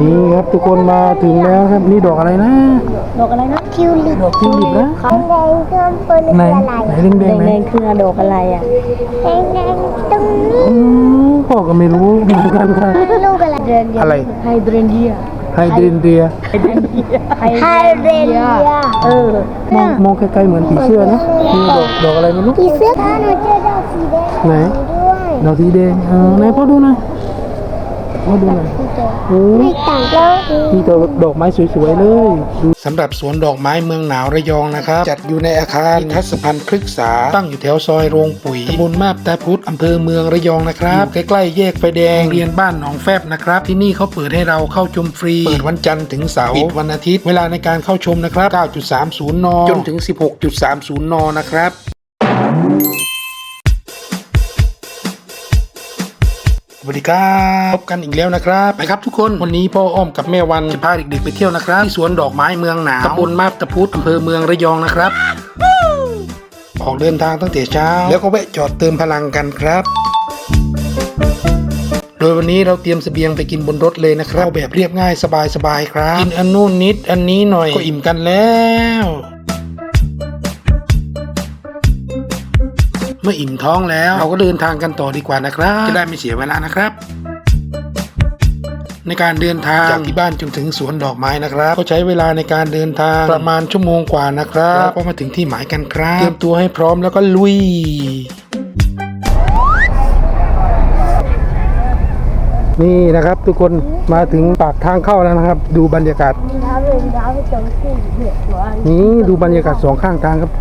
นี่ครับทุกคนมาถึงแล้วครับนี่ดอกอะไรนะ ดอกอะไรนะทิวลิปดอกทิวลิปนะแดงๆเครื่องบนไหนคืออะไรไหนแดงแดแดงงไหนแดงคือดอกอะไรอะแดงๆตรงนี้อืมพ่อก็ไม่รู้เหมือนกันค่ะลูกอะไรเดินอะไรไฮเดรนเดียไฮเดรนเดียไฮเดรนเดียไฮเดรนเดียเออมองมองไกลๆเหมือนผีเสื้อนะนี่ดอกดอกอะไรไม่รู้ผีเสื้อผ้าหนูเจอดอกสีแดงไหนด้วยดอกสีแดงเออไหนพ่อดูหน่อย พ่อดูหน่อยโอ้ไม่ต่างแล้วมีดอกดอกไม้สวยๆเลยสำหรับสวนดอกไม้เมืองหนาวระยองนะครับ จัดอยู่ในอาคารทัศพันธ์พฤกษา ตั้งอยู่แถวซอยโรงปุ๋ยตำบลมาบตาพุธอำเภอเมืองระยองนะครับใกล้ๆแยกไฟแดงเรียนบ้านหนองแฟบนะครับ ที่นี่เขาเปิดให้เราเข้าชมฟรี เปิดวันจันทร์ถึงเสาร์ปิดวันอาทิตย์ เวลาในการเข้าชมนะครับ 9.30 น จนถึง 16.30 น นะครับ วัสดีครับพบกันอีกแล้วนะครับ ไปครับทุกคนวันนี้พ่ออ้อมกับแม่วันจะพาเด็กๆไปเที่ยวนะครับที่สวนดอกไม้เมืองหนาวตำบลมาบตะพุธอำเภอเมืองระยองนะครับออกเดินทางตั้งแต่เช้า แล้วก็แวะจอดเติมพลังกันครับ โดยวันนี้เราเตรียมเสบียงไปกินบนรถเลยนะครับเอาแบบเรียบง่ายสบายๆครับ กินอันนู่นนิดอันนี้หน่อยก็อิ่มกันแล้ว เมื่ออิ่มท้องแล้วเราก็เดินทางกันต่อดีกว่านะครับจะได้ไม่เสียเวลานะครับ ในการเดินทางจากที่บ้านจนถึงสวนดอกไม้นะครับ ก็ใช้เวลาในการเดินทางประมาณชั่วโมงกว่านะครับก็มาถึงที่หมายกันครับเตรียมตัวให้พร้อมแล้วก็ลุยนี่นะครับทุกคนมาถึงปากทางเข้าแล้วนะครับ ดูบรรยากาศเท้าเลยเท้าไปตรงที่เหยียบหัวนี่ดูบรรยากาศสองข้างทางครับ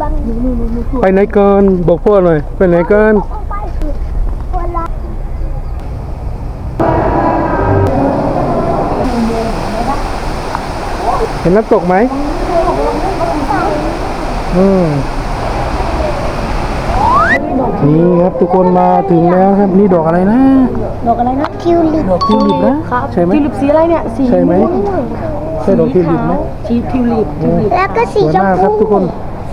บางไปไหนเกินบอกพ่อหน่อยไปไหนเกินเห็นน้ำตกไหมอืม นี่ครับทุกคนมาถึงแล้วครับนี่ดอกอะไรนะ ดอกอะไรนะทิวลิปดอกทิวลิปนะใช่ไหมทิวลิปสีอะไรเนี่ยสีใช่ไหมใช่ดอกทิวลิปไหมสีทิวลิปทิวลิปแล้วก็สสีวยชมมากครับพูทุกคน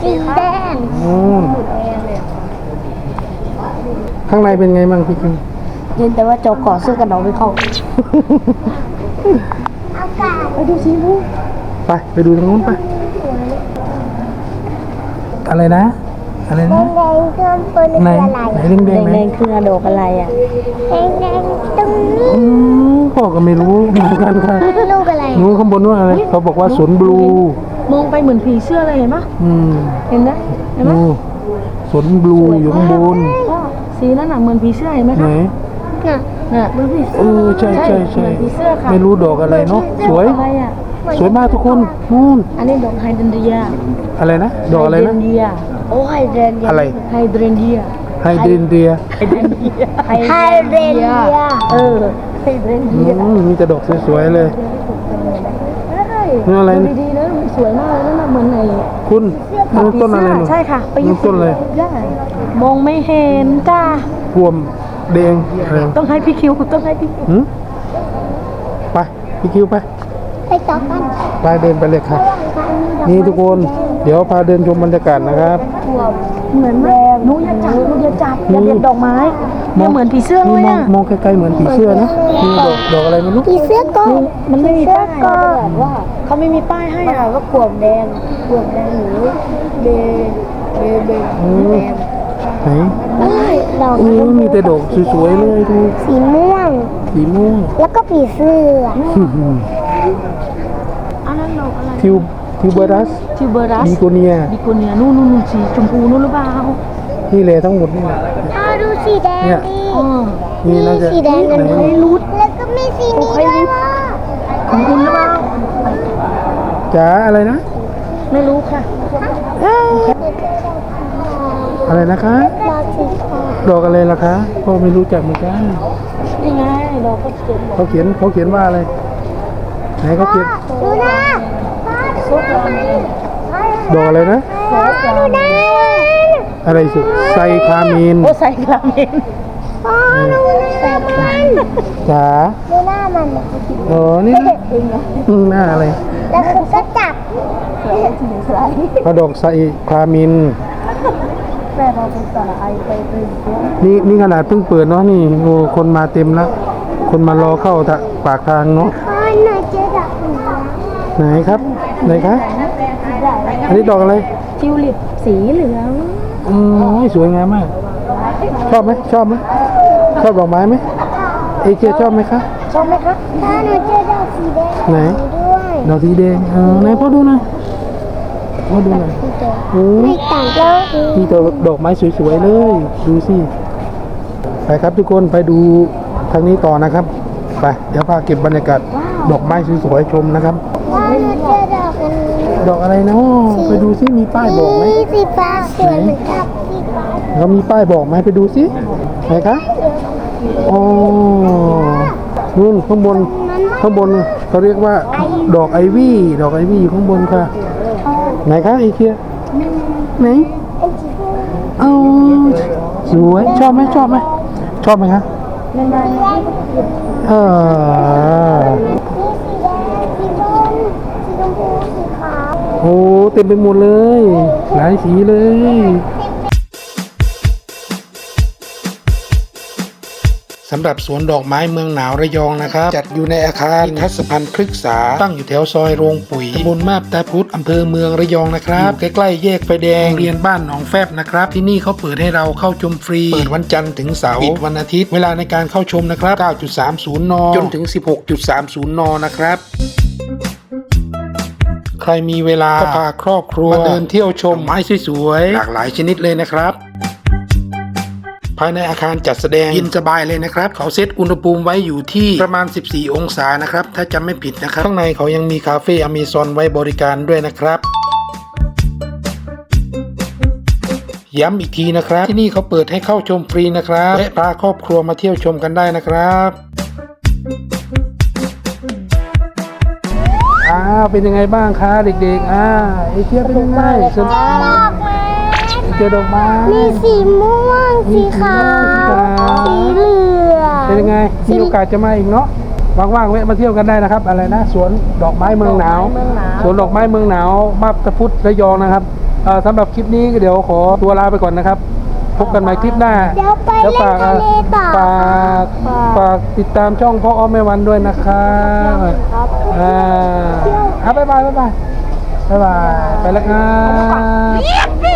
สีแดงอืมข้างในเป็นไงบ้างพี่คิงเห็นแต่ว่าจอก่อเสื้อกันหนาวไม่เข้าอากาศไปดูสีมูไปไปดูตรงนู้นไปอะไรนะ อะไรแดนะงๆเครื่องบนไหนคืออะไรไหนแดงแดแดงงไหนแดงคือดอกอะไรอะแดงๆตรงนี้อืมพ่อก็ไม่รู้เหมือนกันค่ะลูกอะไรนู้นข้างบนนู้นอะไรเขาบอกว่าสวนบลูมองไปเหมือนผีเสื้อเลยเห็นปะอืมเห็นไหมเห็นไหมดูสวนบลูอยู่ข้างบนพ่อสีนั่นน่ะเหมือนผีเสื้อเห็นไหมไหนคะน่ะน่ะเหมือนผีเอเสื้ออใช่ใช่ใช่เหมือนผีเสื้อค่ะไม่รู้ดอกอะไรเนาะสวย อะไรอะ สวยมากทุกคนนู่นอันนี้ดอกไฮเดรนเดียอะไรนะดอกอะไรไฮเดรนะนเดียโอ้ยเดินเดียวอะไรไฮเดรนเดียไฮเดรนเดียไฮเดรนเดียไฮเดรนเดียเออไฮเดรนอืเดียมมีแต่ดอกสวยๆเลยนี่อะไรดูดีๆนะมันสวยมากเลยนั่นน่ะเหมือนไอ้คุณนั่นต้นอะไรหนูใช่ค่ะไปนั่นต้นอะไรได้มองไม่เห็นจ้าพวมแดงอะไรต้องให้พี่คิวต้องให้พี่คิวหืมไปพี่คิวไปไป ต่อกันไปเดินไปเลยค่ะนี่ทุกคนเดี๋ยวพาเดินชมบรรยากาศนะครับเหมือนแมวหนูอย่าจับหนูอย่าจับอย่าเด็ดดอกไม้เนี่ยเหมือนผีเสื้อเลนี่ยมองอะมองไกลๆเหมือนผีเสื้อนะนี่ดอกดอกอะไรไม่รู้ผีเสื้อโกงมันไม่มีเสื้อป้ายโกอะงแบบว่าเขาไม่มีป้ายให้อ่าอะว่ากวมแดงกวมแดงหรือเบเบเบอืมไหนเอ้ยดอกโอ้ยมีแต่ดอกสวยๆเลยดูสีม่วงสีม่วงแล้วก็ผีเสื้อ อันนั้นดอกอะไรทิวทิวเบอรัสทิวเบอรัสบีโกเนียดิโกเนียนู่นนู่นนู่นสีชมพูนู่นหรือเปล่านี่เลยทั้งหมดนี่แหละอ้าวดูสีแดงเนี่ยดิอ๋อนี่น่าจะสีแดงกันไหนไม่รู้แล้วก็มีสีนี้ด้วยว่าของคุณหรือเปล่าจ๋าอะไรนะ ไม่รู้ค่ะอะไรนะคะดอกสีทองดอกอะไรล่ะคะพ่อไม่รู้จักเหมือนกันนี่ไงดอกก็เขียนบอกเขาเขียนเขาเขียนว่าอะไร ไหนเขาเขียนดูนะพ่อดูนะดอกอะไรนะพ่อดูนะอะไรสุดไซคามีนโอ้ใส่กระเมนพ่อดูหน้ามันจ๋าดูหน้ามันอ๋อนี่นะอืมหน้าอะไรแล้วคุณก็จับเขาดอกไซคามินแม่พอเป็นสระไอไปเป็นเยอะนี่นี่ขนาดเพิ่งเปิดเนาะนี่โอ้คนมาเต็มแล้ว คนมารอเข้าทะปากทางเนาะ ไหนครับ ไหนครับได้อันนี้ดอกอะไรทิวลิปสีเหลืองอืมสวยงามมาก ชอบไหมชอบไหมชอบดอกไม้ไหมเอเจชอบไหมคะชอบไหมคะพ่อหนูเจ๊ดักสีแดงไหนด้วยดอกสีแดงเออไหนพ่อดูหน่อยพ่อดูหน่อยโอ้ไม่ต่างแล้วมีแต่ดอกไม้สวยๆเลย ดูสิไปครับทุกคนไปดูทางนี้ต่อนะครับไปเดี๋ยวพาเก็บบรรยากาศดอกไม้สวยๆชมนะครับพ่อหนูเจ๊ ดักอันนี้ดอกอะไรเนาะไปดูซิมีป้ายบอกไหมสีฟ้าสวยเหมือนกับสีฟ้าเขามีป้ายบอกไหมไปดูซิไหนคะอ๋อนู่นข้างบนข้างบนเขาเรียกว่า ดอกไอวี่ ดอกไอวี่อยู่ข้างบนค่ะ ไหนคะไอเคียไหนเอาสวยชอบไหมชอบไหมชอบไหมคะเออ มีสีแดงสีส้มสีชมพูสีขาว โอ้เต็มไปหมดเลย หลายสีเลยสำหรับสวนดอกไม้เมืองหนาวระยองนะครับ จัดอยู่ในอาคารทัศพันธ์พฤกษา ตั้งอยู่แถวซอยโรงปุ๋ยตำบลมาบตาพุธอำเภอเมืองระยองนะครับ ใกล้ๆแยกไฟแดงเรียนบ้านหนองแฟบนะครับ ที่นี่เขาเปิดให้เราเข้าชมฟรี เปิดวันจันทร์ถึงเสาร์ปิดวันอาทิตย์ เวลาในการเข้าชมนะครับ 9.30 น จนถึง 16.30 น นะครับ ใครมีเวลาก็พาครอบครัวมาเดินเที่ยวชมไม้สวยๆหลากหลายชนิดเลยนะครับ ภายในอาคารจัดแสดงเย็นสบายเลยนะครับ เขาเซตอุณหภูมิไว้อยู่ที่ประมาณ 14 องศานะครับ ถ้าจำไม่ผิดนะครับ ข้างในเขายังมีคาเฟ่อเมซอนไว้บริการด้วยนะครับย้ำอีกทีนะครับ ที่นี่เขาเปิดให้เข้าชมฟรีนะครับและพาครอบครัวมาเที่ยวชมกันได้นะครับาวเป็นยังไงบ้างคะเด็กๆอ่าเอเชียเป็นยังไงสนดอกไม้เจอดอกไม้มีสีม่วง สีขาว สีเหลืองเป็นยังไงมีโอกาสจะมาอีกเนาะว่างๆแวะมาเที่ยวกันได้นะครับ อะไรนะสวนดอกไม้เมืองหนาวเมืองหนาวสวนดอกไม้เมืองหนาวมาบตะพุธระยองนะครับเอ่อสำหรับคลิปนี้เดี๋ยวขอตัวลาไปก่อนนะครับ พบกันใหม่คลิปหน้าเดี๋ยวไปแล้วเล่นฝากทะเลต่อฝากฝากติดตามช่องพ่ออ้อมแม่วันด้วยนะครับอ่าอะบ๊ายบายบ๊ายบายบ๊ายบายไปแล้วครับ